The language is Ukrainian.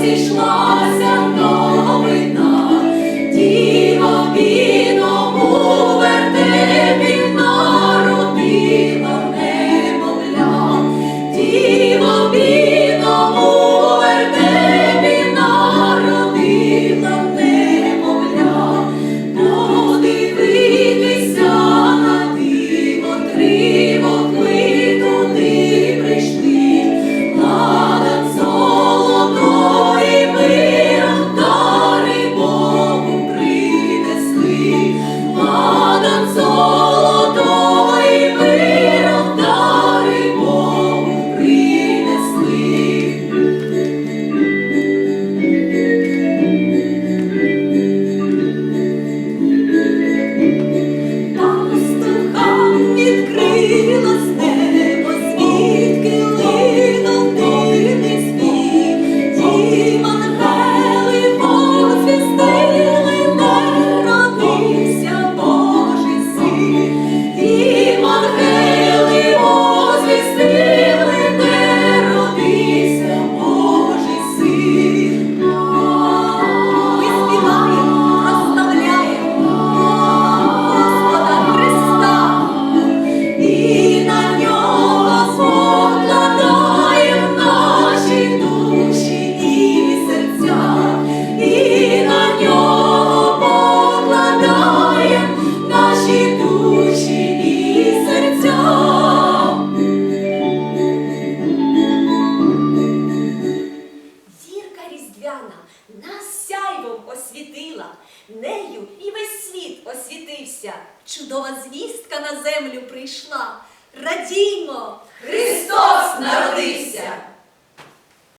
зійшла. Нас сяйвом освітила, нею і весь світ освітився. Чудова звістка на землю прийшла. Радіймо! Христос народився!